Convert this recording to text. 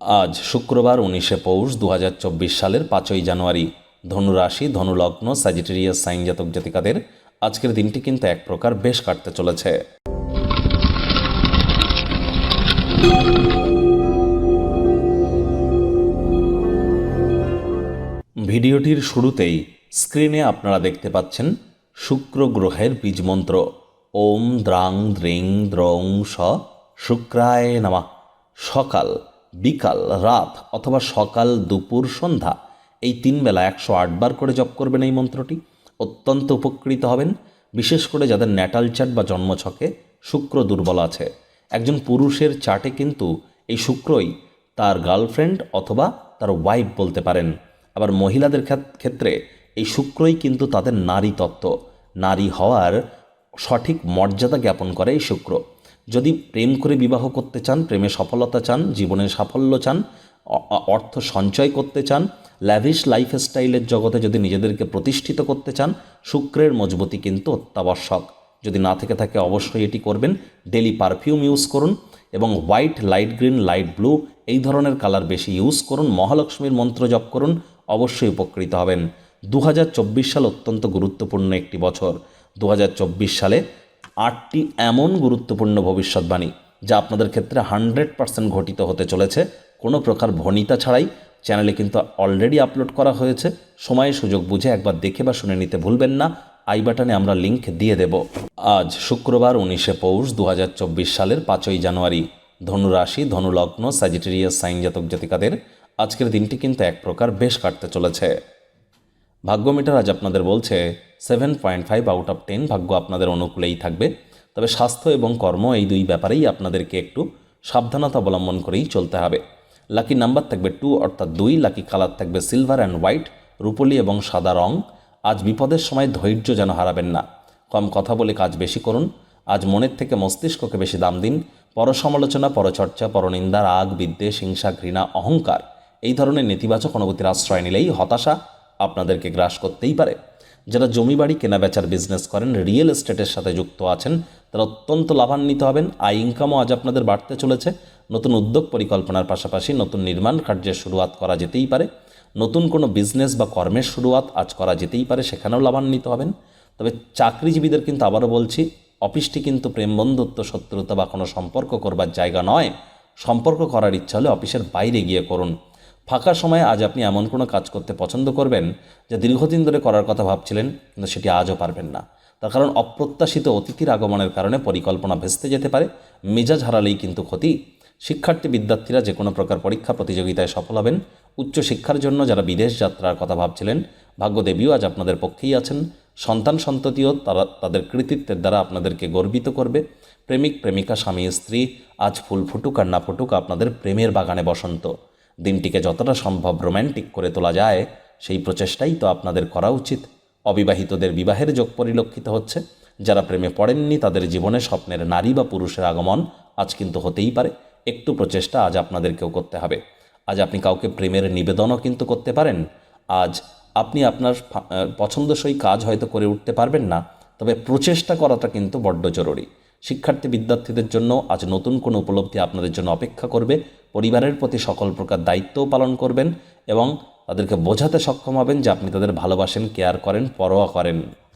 আজ শুক্রবার উনিশে পৌষ দু হাজার চব্বিশ সালের পাঁচই জানুয়ারি। ধনুরাশি, ধনুলগ্ন স্যাজিটেরিয়াস সাইন জাতক জাতিকাদের আজকের দিনটি কিন্তু এক প্রকার বেশ কাটতে চলেছে। ভিডিওটির শুরুতেই স্ক্রিনে আপনারা দেখতে পাচ্ছেন শুক্র গ্রহের বীজমন্ত্র ওম দ্রাং দ্রিং দ্রৌং স শুক্রায় নামা। সকাল বিকাল, রাত অথবা সকাল, দুপুর, সন্ধ্যা, এই তিন বেলা একশো আটবার করে জপ করবেন এই মন্ত্রটি। অত্যন্ত উপকৃত হবেন, বিশেষ করে যাদের ন্যাটাল চার্ট বা জন্মছকে শুক্র দুর্বল আছে। একজন পুরুষের চার্টে কিন্তু এই শুক্রই তার গার্লফ্রেন্ড অথবা তার ওয়াইফ বলতে পারেন। আবার মহিলাদের ক্ষেত্রে এই শুক্রই কিন্তু তাদের নারী তত্ত্ব নারী হওয়ার সঠিক মর্যাদা জ্ঞাপন করে এই শুক্র। যদি প্রেম করে বিবাহ করতে চান, প্রেমে সফলতা চান, জীবনে সাফল্য চান অর্থ সঞ্চয় করতে চান ল্যাভিশ লাইফস্টাইলের জগতে যদি নিজেদেরকে প্রতিষ্ঠিত করতে চান, শুক্রের মজবুতি কিন্তু অত্যাবশ্যক। যদি না থেকে থাকে, অবশ্যই এটি করবেন। ডেলি পারফিউম ইউজ করুন এবং white light green light blue এই ধরনের কালার বেশি ইউজ করুন। মহালক্ষ্মীর মন্ত্র জপ করুন, অবশ্যই উপকৃত হবেন। দু হাজার চব্বিশ সাল অত্যন্ত গুরুত্বপূর্ণ একটি বছর। দু হাজার চব্বিশ সালে আটটি এমন গুরুত্বপূর্ণ ভবিষ্যৎবাণী যা আপনাদের ক্ষেত্রে হান্ড্রেড পার্সেন্ট ঘটিত হতে চলেছে। কোনো প্রকার ভনিতা ছাড়াই চ্যানেলে কিন্তু অলরেডি আপলোড করা হয়েছে। সময় সুযোগ বুঝে একবার দেখে বা শুনে নিতে ভুলবেন না। আই বাটনে আমরা লিংক দিয়ে দেব। আজ শুক্রবার উনিশে পৌষ দু হাজার চব্বিশ সালের পাঁচই জানুয়ারি। ধনুরাশি, ধনুলগ্ন স্যাজিটেরিয়াস সাইন জাতক জাতিকাদের আজকের দিনটি কিন্তু এক প্রকার বেশ কাটতে চলেছে। ভাগ্য মিটার আজ আপনাদের বলছে seven point five out of ten ভাগ্য আপনাদের অনুকূলেই থাকবে। তবে স্বাস্থ্য এবং কর্ম এই দুই ব্যাপারেই আপনাদেরকে একটু সাবধানতা অবলম্বন করেই চলতে হবে। লাকি নাম্বার থাকবে টু অর্থাৎ দুই, লাকি কালার থাকবে সিলভার অ্যান্ড হোয়াইট রূপলি এবং সাদা রং। আজ বিপদের সময় ধৈর্য যেন হারাবেন না। কম কথা বলে কাজ বেশি করুন। আজ মনের থেকে মস্তিষ্ককে বেশি দাম দিন। পরসমালোচনা, পরচর্চা, পরনিন্দা, রাগ, বিদ্বেষ, হিংসা, ঘৃণা, অহংকার, এই ধরনের নেতিবাচক অনুভূতির আশ্রয় নিলেই হতাশা আপনাদেরকে গ্রাস করতেই পারে। যারা জমি বাড়ি কেনাবেচার বিজনেস করেন রিয়েল এস্টেটের সাথে যুক্ত আছেন, তারা অত্যন্ত লাভান্বিত হবেন। আয় ইনকামও আজ আপনাদের বাড়তে চলেছে। নতুন উদ্যোগ পরিকল্পনার পাশাপাশি নতুন নির্মাণ কার্যের শুরুয়াত করা যেতেই পারে। নতুন কোনো বিজনেস বা কর্মের শুরুয়াত আজ করা যেতেই পারে, সেখানেও লাভান্বিত হবেন। তবে চাকরিজীবীদের কিন্তু আবারও বলছি, অফিসটি কিন্তু প্রেম বন্ধুত্ব, শত্রুতা বা কোনো সম্পর্ক করবার জায়গা নয়। সম্পর্ক করার ইচ্ছা হলে অফিসের বাইরে গিয়ে করুন। ফাঁকা সময়ে আজ আপনি এমন কোনো কাজ করতে পছন্দ করবেন যা দীর্ঘদিন ধরে করার কথা ভাবছিলেন, কিন্তু সেটি আজও পারবেন না। তার কারণ অপ্রত্যাশিত অতিথির আগমনের কারণে পরিকল্পনা ভেস্তে যেতে পারে, মেজাজ হারালেই কিন্তু ক্ষতি। শিক্ষার্থী বিদ্যার্থীরা যে কোনো প্রকার পরীক্ষা প্রতিযোগিতায় সফল হবেন। উচ্চশিক্ষার জন্য যারা বিদেশ যাত্রার কথা ভাবছিলেন, ভাগ্যদেবীও আজ আপনাদের পক্ষেই আছেন। সন্তান সন্ততিও তারা তাদের কৃতিত্বের দ্বারা আপনাদেরকে গর্বিত করবে। প্রেমিক প্রেমিকা, স্বামী, স্ত্রী, আজ ফুল ফুটুক আর না ফুটুক আপনাদের প্রেমের বাগানে বসন্ত। দিনটিকে যতটা সম্ভব রোম্যান্টিক করে তোলা যায়, সেই প্রচেষ্টাই তো আপনাদের করা উচিত। অবিবাহিতদের বিবাহের যোগ পরিলক্ষিত হচ্ছে। যারা প্রেমে পড়েননি, তাদের জীবনে স্বপ্নের নারী বা পুরুষের আগমন আজ কিন্তু হতেই পারে। একটু প্রচেষ্টা আজ আপনাদেরকেও করতে হবে। আজ আপনি কাউকে প্রেমের নিবেদনও কিন্তু করতে পারেন। আজ আপনি আপনার পছন্দসই কাজ হয়তো করে উঠতে পারবেন না। তবে প্রচেষ্টা করাটা কিন্তু বড্ড জরুরি। শিক্ষার্থী বিদ্যার্থীদের জন্য আজ নতুন কোনো উপলব্ধি আপনাদের জন্য অপেক্ষা করবে। পরিবারের প্রতি সকল প্রকার দায়িত্বও পালন করবেন এবং তাদেরকে বোঝাতে সক্ষম হবেন যে আপনি তাদের ভালোবাসেন কেয়ার করেন, পরোয়া করেন।